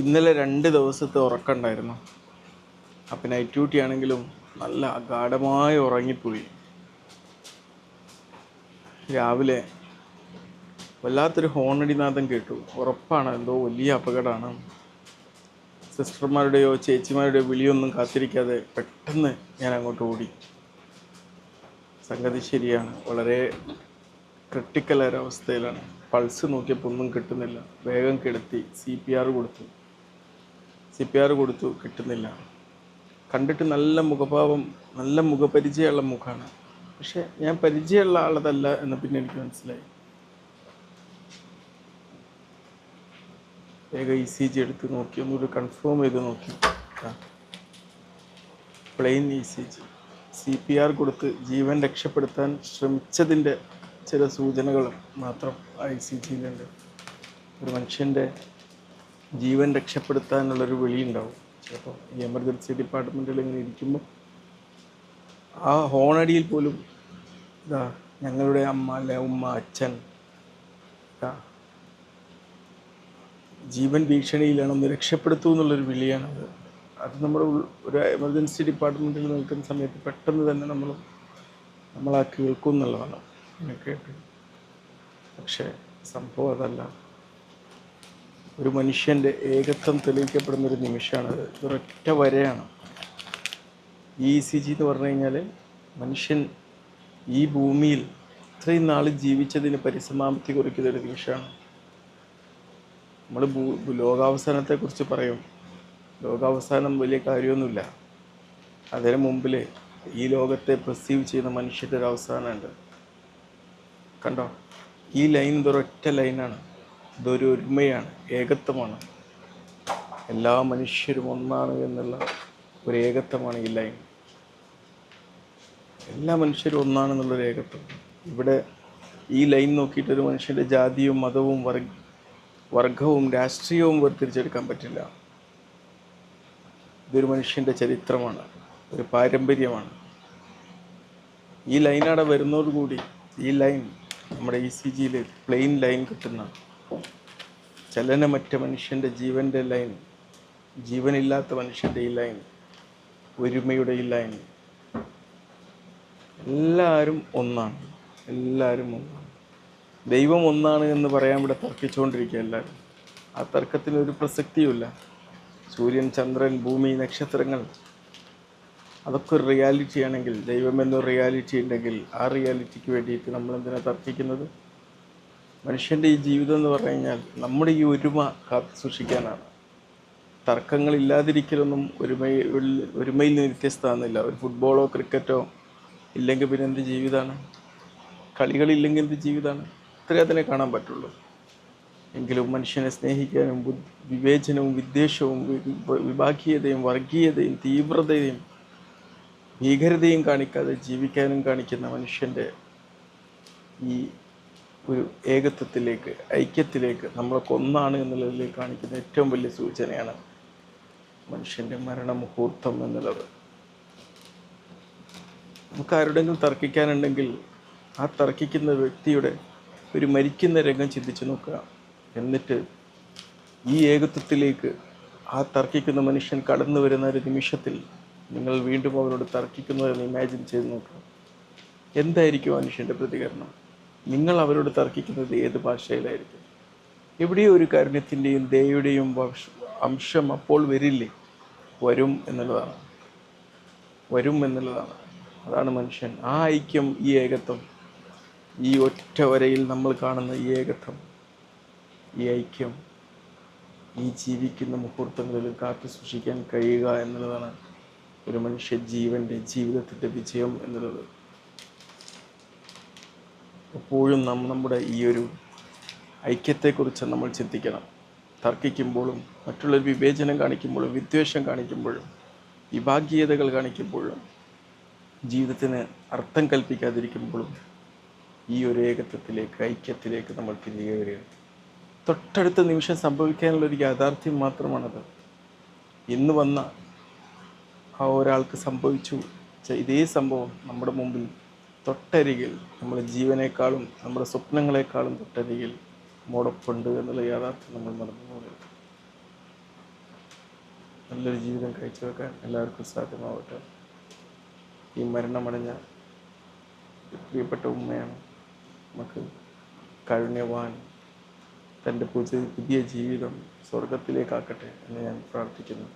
ഇന്നലെ രണ്ട് ദിവസത്തെ ഉറക്കമുണ്ടായിരുന്നു. അപ്പം നൈറ്റ് ഡ്യൂട്ടി ആണെങ്കിലും നല്ല അഗാഠമായി ഉറങ്ങിപ്പോയി. രാവിലെ വല്ലാത്തൊരു ഹോണടിനാഥം കേട്ടു. ഉറപ്പാണ് എന്തോ വലിയ അപകടമാണ്. സിസ്റ്റർമാരുടെയോ ചേച്ചിമാരുടെയോ വിളിയൊന്നും കാത്തിരിക്കാതെ പെട്ടെന്ന് ഞാൻ അങ്ങോട്ട് ഓടി. സംഗതി ശരിയാണ് വളരെ ക്രിട്ടിക്കൽ ഒരവസ്ഥയിലാണ് പൾസ് നോക്കിയപ്പോൾ ഒന്നും കിട്ടുന്നില്ല. വേഗം കിടത്തി സി പി ആർ കൊടുത്തു. സി പി ആർ കൊടുത്തു കിട്ടുന്നില്ല. കണ്ടിട്ട് നല്ല മുഖഭാവം നല്ല മുഖപരിചയമുള്ള മുഖമാണ് പക്ഷേ ഞാൻ പരിചയമുള്ള ആളതല്ല എന്ന് പിന്നെ എനിക്ക് മനസ്സിലായി. വേഗം ഇ സി ജി എടുത്ത് നോക്കി ഒന്നുകൂടി കൺഫേം ചെയ്ത് നോക്കി. Plain E C G C P R കൊടുത്ത് ജീവൻ രക്ഷപ്പെടുത്താൻ ശ്രമിച്ചതിന്റെ ചില സൂചനകൾ മാത്രം ഐ സി ജിയിലുണ്ട്. ഒരു മനുഷ്യന്റെ ജീവൻ രക്ഷപ്പെടുത്താനുള്ളൊരു വിളിയുണ്ടാവും. ചിലപ്പോൾ ഈ എമർജൻസി ഡിപ്പാർട്ട്മെന്റിൽ ഇങ്ങനെ ഇരിക്കുമ്പോൾ ആ ഹോണടിയിൽ പോലും ഇതാ ഞങ്ങളുടെ അമ്മ അല്ലെ ഉമ്മ അച്ഛൻ ജീവൻ ഭീഷണിയിലാണ് ഒന്ന് രക്ഷപ്പെടുത്തൂ എന്നുള്ളൊരു വിളിയാണത് അത്. നമ്മുടെ ഒരു എമർജൻസി ഡിപ്പാർട്ട്മെന്റിൽ നിൽക്കുന്ന സമയത്ത് പെട്ടെന്ന് തന്നെ നമ്മൾ നമ്മളാ കേൾക്കും എന്നുള്ളതാണ്. കേട്ട്. പക്ഷേ സംഭവം അതല്ല. ഒരു മനുഷ്യന്റെ ഏകത്വം തെളിയിക്കപ്പെടുന്ന ഒരു നിമിഷമാണ് ഇതൊരൊറ്റ വരെയാണ്. ഇ സി ജി എന്ന് പറഞ്ഞു കഴിഞ്ഞാൽ മനുഷ്യൻ ഈ ഭൂമിയിൽ ഇത്രയും നാൾ ജീവിച്ചതിന് പരിസമാപ്തി കുറിക്കുന്ന ഒരു നിമിഷമാണ്. നമ്മൾ ഭൂ ലോകാവസാനത്തെക്കുറിച്ച് പറയും. ലോകാവസാനം വലിയ കാര്യമൊന്നുമില്ല. അതിന് മുമ്പിൽ ഈ ലോകത്തെ പ്രസീവ് ചെയ്യുന്ന മനുഷ്യന്റെ ഒരു അവസാനമുണ്ട്. കണ്ടോ? ഈ ലൈൻ ഇതൊരൊറ്റ ലൈനാണ്. ഇതൊരു ഒരുമയാണ് ഏകത്വമാണ്. എല്ലാ മനുഷ്യരും ഒന്നാണ് എന്നുള്ള ഒരു ഏകത്വമാണ് ഈ ലൈൻ. എല്ലാ മനുഷ്യരും ഒന്നാണെന്നുള്ളൊരു ഏകത്വം. ഇവിടെ ഈ ലൈൻ നോക്കിയിട്ട് ഒരു മനുഷ്യന്റെ ജാതിയും മതവും വർഗ വർഗവും രാഷ്ട്രീയവും വേർതിരിച്ചെടുക്കാൻ പറ്റില്ല. ഇതൊരു മനുഷ്യന്റെ ചരിത്രമാണ് ഒരു പാരമ്പര്യമാണ്. ഈ ലൈനവിടെ വരുന്നതോടുകൂടി ഈ ലൈൻ നമ്മുടെ ഇ സി ജിയിൽ പ്ലെയിൻ ലൈൻ കിട്ടുന്ന ചലനമറ്റ മനുഷ്യന്റെ ജീവന്റെ ലൈൻ ജീവനില്ലാത്ത മനുഷ്യന്റെ ഈ ലൈൻ ഒരുമയുടെ ഈ ലൈൻ എല്ലാവരും ഒന്നാണ്. എല്ലാവരും ഒന്നാണ്. ദൈവം ഒന്നാണ് എന്ന് പറയാൻ ഇവിടെ തർക്കിച്ചുകൊണ്ടിരിക്കുക എല്ലാവരും ആ തർക്കത്തിന് ഒരു പ്രസക്തിയുമില്ല. സൂര്യൻ ചന്ദ്രൻ ഭൂമി നക്ഷത്രങ്ങൾ അതൊക്കെ ഒരു റിയാലിറ്റി ആണെങ്കിൽ ദൈവം എന്നൊരു റിയാലിറ്റി ഉണ്ടെങ്കിൽ ആ റിയാലിറ്റിക്ക് വേണ്ടിയിട്ട് നമ്മൾ എന്തിനാ തർക്കിക്കുന്നത്? മനുഷ്യന്റെ ഈ ജീവിതം എന്ന് പറഞ്ഞു കഴിഞ്ഞാൽ നമ്മുടെ ഈ ഒരുമ കാത്തു സൂക്ഷിക്കാനാണ്. തർക്കങ്ങളില്ലാതിരിക്കലൊന്നും ഒരുമയിൽ ഒരുമയിൽ നിന്ന് വ്യത്യസ്തമാകുന്നില്ല. ഒരു ഫുട്ബോളോ ക്രിക്കറ്റോ ഇല്ലെങ്കിൽ പിന്നെ എന്ത് ജീവിതമാണ് കളികളില്ലെങ്കിൽ എന്ത് ജീവിതമാണ് ഇത്രേ അതിനെ കാണാൻ പറ്റുള്ളൂ. എങ്കിലും മനുഷ്യനെ സ്നേഹിക്കാനും വിവേചനവും വിദ്വേഷവും വിഭാഗീയതയും വർഗീയതയും തീവ്രതയും ഭീകരതയും കാണിക്കാതെ ജീവിക്കാനും കാണിക്കുന്ന മനുഷ്യന്റെ ഈ ഒരു ഏകത്വത്തിലേക്ക് ഐക്യത്തിലേക്ക് നമ്മളൊക്കെ ഒന്നാണ് എന്നുള്ളതിലേക്ക് കാണിക്കുന്ന ഏറ്റവും വലിയ സൂചനയാണ് മനുഷ്യന്റെ മരണമുഹൂർത്തം എന്നുള്ളത്. നമുക്ക് ആരുടെങ്കിലും തർക്കിക്കാനുണ്ടെങ്കിൽ ആ തർക്കിക്കുന്ന വ്യക്തിയുടെ ഒരു മരിക്കുന്ന രംഗം ചിന്തിച്ചു നോക്കുക. എന്നിട്ട് ഈ ഏകത്വത്തിലേക്ക് ആ തർക്കിക്കുന്ന മനുഷ്യൻ കടന്നു വരുന്ന ഒരു നിമിഷത്തിൽ നിങ്ങൾ വീണ്ടും അവരോട് തർക്കിക്കുന്നതെന്ന് ഇമാജിൻ ചെയ്ത് നോക്കുക. എന്തായിരിക്കും മനുഷ്യന്റെ പ്രതികരണം? നിങ്ങൾ അവരോട് തർക്കിക്കുന്നത് ഏത് ഭാഷയിലായിരിക്കും? എവിടെയോ ഒരു കാരുണ്യത്തിന്റെയും ദയയുടെയും അംശം അപ്പോൾ വരില്ലേ? വരും എന്നുള്ളതാണ്. വരും എന്നുള്ളതാണ്. അതാണ് മനുഷ്യൻ. ആ ഐക്യം ഈ ഏകത്വം. ഈ ഒറ്റ വരയിൽ നമ്മൾ കാണുന്ന ഈ ഏകത്വം. ഈ ഐക്യം. ഈ ജീവിക്കുന്ന മുഹൂർത്തങ്ങളിൽ കാത്തു സൂക്ഷിക്കാൻ കഴിയുക എന്നുള്ളതാണ് ഒരു മനുഷ്യ ജീവന്റെ ജീവിതത്തിന്റെ വിജയം എന്നുള്ളത്. എപ്പോഴും നാം നമ്മുടെ ഈ ഒരു ഐക്യത്തെക്കുറിച്ച് നമ്മൾ ചിന്തിക്കണം. തർക്കിക്കുമ്പോഴും മറ്റുള്ളവർ വിവേചനം കാണിക്കുമ്പോഴും വിദ്വേഷം കാണിക്കുമ്പോഴും വിഭാഗീയതകൾ കാണിക്കുമ്പോഴും ജീവിതത്തിന് അർത്ഥം കൽപ്പിക്കാതിരിക്കുമ്പോഴും ഈ ഒരു ഏകത്വത്തിലേക്ക് ഐക്യത്തിലേക്ക് നമ്മൾ തിരികെ വരികയാണ് തൊട്ടടുത്ത നിമിഷം സംഭവിക്കാനുള്ള ഒരു യാഥാർത്ഥ്യം മാത്രമാണത്. ഇന്ന് വന്ന ആ ഒരാൾക്ക് സംഭവിച്ചു. ഇതേ സംഭവം നമ്മുടെ മുമ്പിൽ തൊട്ടരികിൽ നമ്മുടെ ജീവനേക്കാളും നമ്മുടെ സ്വപ്നങ്ങളെക്കാളും തൊട്ടരികിൽ നമ്മോടൊപ്പമുണ്ട് എന്നുള്ള യാഥാർത്ഥ്യം നമ്മൾ മറന്നു നല്ലൊരു ജീവിതം കാഴ്ചവെക്കാൻ എല്ലാവർക്കും സാധ്യമാവട്ടെ. ഈ മരണമടഞ്ഞ പ്രിയപ്പെട്ട ഉമ്മയാണ് നമുക്ക് കാരുണ്യവാൻ തന്റെ പുതിയ ജീവിതം സ്വർഗത്തിലേക്കാക്കട്ടെ എന്ന് ഞാൻ പ്രാർത്ഥിക്കുന്നു.